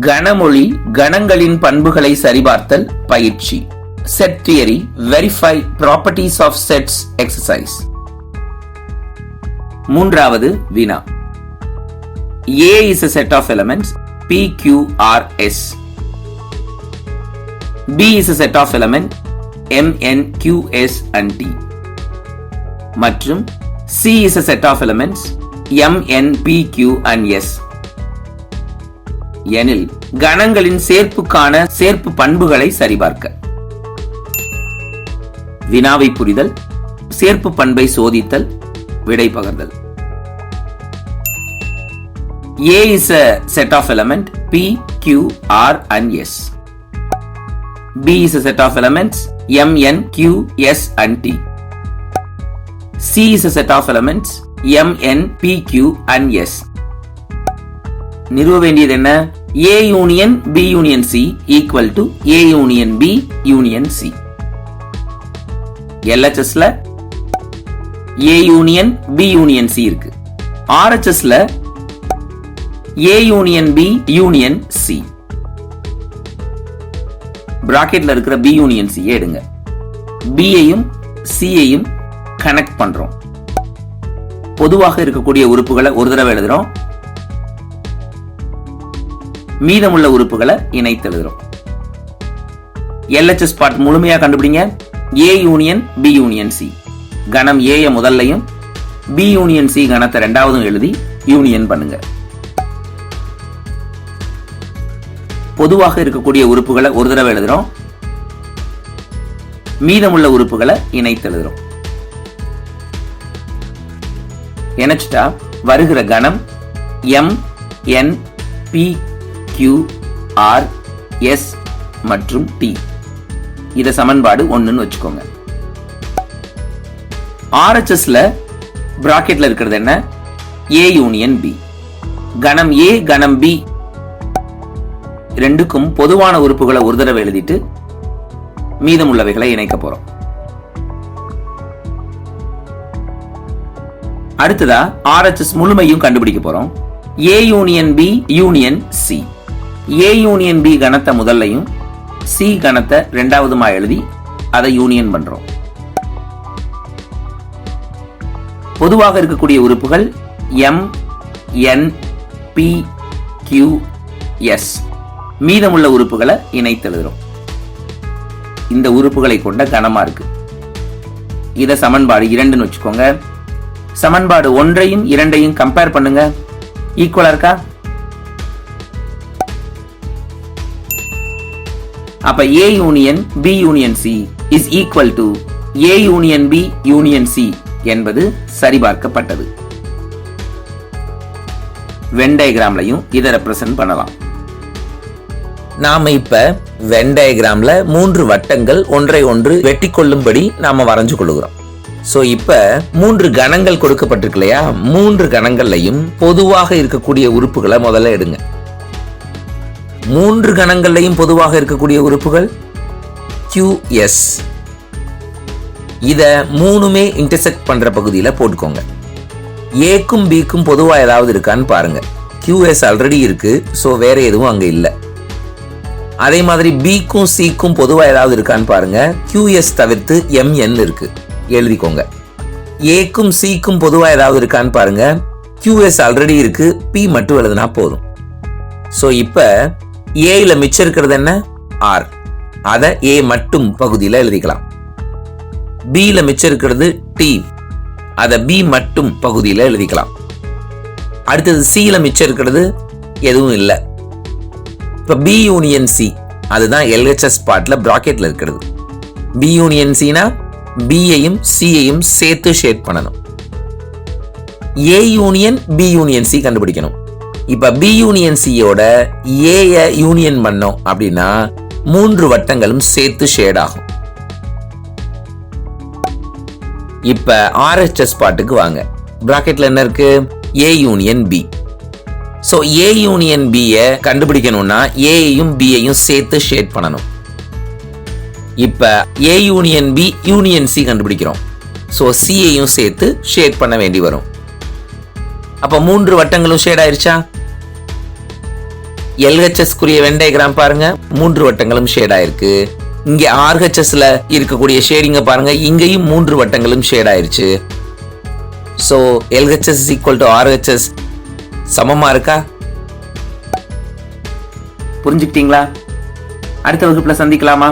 கனமொழி கணங்களின் பண்புகளை சரிபார்த்தல் பயிற்சி set theory verify properties of sets exercise மூன்றாவது வினா A is a set of elements P Q R S B is a set of element M N Q S and D மற்றும் C is a set of elements M N P Q and S எனில் கணங்களின் சேர்ப்புக்கான சேர்ப்பு பண்புகளை சரிபார்க்க வினாவை புரிதல் சேர்ப்பு பண்பை சோதித்தல் விடை பகர்தல் A is a set of element P, Q, R and S. B is a set of elements M, N, Q, S and T. C is a set of elements M, N, P, Q and S. நிறுவ வேண்டியது என்ன? A union B union C equal to A union B union C எல்ஹெச்எஸ்ல A union B union C இருக்கு. ஆர்ஹெச்எஸ்ல A union B union C பிராக்கெட்ல இருக்கிற B union C எடுங்க. பியையும் சியையும் connect பண்றோம். பொதுவாக இருக்கக்கூடிய உறுப்புகளை ஒரு தடவை எழுதுறோம். மீதமுள்ள உறுப்புகளை இணைத்து எழுதுறோம். எல்ஹெச்எஸ் பார்ட் முழுமையா கண்டுபிடிங்க. A union B union C கணம் ஏய முதல்லையும் பி யூனியன் சி கணத்தை ரெண்டாவதும் எழுதி யூனியன் பண்ணுங்க. பொதுவாக இருக்கக்கூடிய உறுப்புகளை ஒரு தடவை எழுதுறோம். மீதமுள்ள உறுப்புகளை இணைத்து எழுதுறோம். இணைச்சிட்டா வருகிற கணம் M N P Q R S மற்றும் டி இத சமன்பாடு ஒண்ணுன்னு வச்சுக்கோங்க. ஆர்ஹெச்எஸ்ல பிராக்கெட்ல இருக்கிறது என்ன? ஏ யூனியன் பி கணம் ஏ கணம் பி ரெண்டுக்கும் பொதுவான உறுப்புகளை ஒரு தடவை எழுதிட்டு மீதமுள்ளவைகளை இணைக்க போறோம். அடுத்ததா ஆர்ஹெச்எஸ் முழுமையும் கண்டுபிடிக்க போறோம். A union B union C A union B கணத்தை முதல்லையும் சி கணத்தை ரெண்டாவதுமா எழுதி அதை யூனியன் பண்றோம். பொதுவாக இருக்கக்கூடிய உறுப்புகள் M N P Q S மீதமுள்ள உறுப்புகளை இணைத்து எழுதுறோம். இந்த உறுப்புகளை கொண்ட கனமா இருக்கு. இத சமன்பாடு இரண்டுன்னு வச்சுக்கோங்க. சமன்பாடு ஒன்றையும் இரண்டையும் கம்பேர் பண்ணுங்க. ஈக்குவலா இருக்கா? அப்ப A union B union C is equal to A union B union C என்பது சரிபார்க்கப்பட்டது. வென் டயக்ராம்லையும் இதை ரெப்ரசன்ட் பண்ணலாம். நாம இப்ப வென் டயக்ராம்ல மூன்று வட்டங்கள் ஒன்றை ஒன்று வெட்டி கொள்ளும்படி நாம வரைஞ்சு கொள்ளுகிறோம். சோ இப்ப மூன்று கணங்கள் கொடுக்கப்பட்டிருக்கு இல்லையா? மூன்று கணங்கள்லையும் பொதுவாக இருக்கக்கூடிய உறுப்புகளை முதல்ல எடுங்க. மூன்று கணங்கள்லையும் பொதுவாக இருக்கக்கூடிய உறுப்புகள் கியூஎஸ் இதை மூணுமே இன்டர்செக்ட் பண்ணுற பகுதியில போட்டுக்கோங்க. ஏக்கும் பிக்கும் பொதுவாக ஏதாவது இருக்கான்னு பாருங்க. கியூஎஸ் ஆல்ரெடி இருக்கு ஸோ வேற எதுவும் அங்கே இல்லை. அதே மாதிரி பிக்கும் சிக்கும் பொதுவாக ஏதாவது இருக்கான்னு பாருங்க. கியூஎஸ் தவிர்த்து எம்என் இருக்கு. எழுதிக்கோங்க. ஏக்கும் சிக்கும் பொதுவாக ஏதாவது இருக்கான்னு பாருங்க. கியூஎஸ் ஆல்ரெடி இருக்கு பி மட்டும் எழுதுனா போதும். ஸோ இப்போ ஏல மிச்சம் இருக்கிறது என்ன? ஆர் அதை ஏ மட்டும் பகுதியில் எழுதிக்கலாம். பியில் மிச்சம் இருக்கிறது டி அதை பி மட்டும் பகுதியில் எழுதிக்கலாம். அடுத்தது சியில் மிச்சம் இருக்கிறது எதுவும் இல்லை. இப்போ பி யூனியன் சி அதுதான் எல்ஹெச்எஸ் பார்ட்ல ப்ராக்கெட்டில் இருக்கிறது. பி யூனியன் சினா பியையும் சியையும் சேர்த்து ஷேட் பண்ணணும். A union B union C கண்டுபிடிக்கணும். இப்ப பி யூனியன் சியோட ஏய யூனியன் பண்ணோம் அப்படின்னா மூன்று வட்டங்களும் சேர்த்து ஷேட் ஆகும். இப்ப ஆர்ஹெச்எஸ் பாட்டுக்கு வாங்க. பிராக்கெட்ல என்ன இருக்கு? A union B so A union பியை கண்டுபிடிக்கணும்னா ஏயையும் பியையும் சேர்த்து ஷேட் பண்ணணும். இப்ப A union B union C கண்டுபிடிக்கிறோம். ஸோ சியையும் சேர்த்து ஷேட் பண்ண வேண்டி வரும். அப்ப மூன்று வட்டங்களும் ஷேட் ஆயிருச்சா? எல்ஹெச்எஸ்க்குரிய வெண்டை கிராம் பாருங்க. மூன்று வட்டங்களும் ஷேட் ஆயிருக்கு. இங்க ஆர்ஹெச்எஸ்ல இருக்கக்கூடிய ஷேடிங்க பாருங்க. இங்கேயும் மூன்று வட்டங்களும் ஷேட் ஆயிருச்சு. So LHS equal to RHS சமமா இருக்கா? புரிஞ்சுக்கிட்டீங்களா? அடுத்த வகுப்புல சந்திக்கலாமா?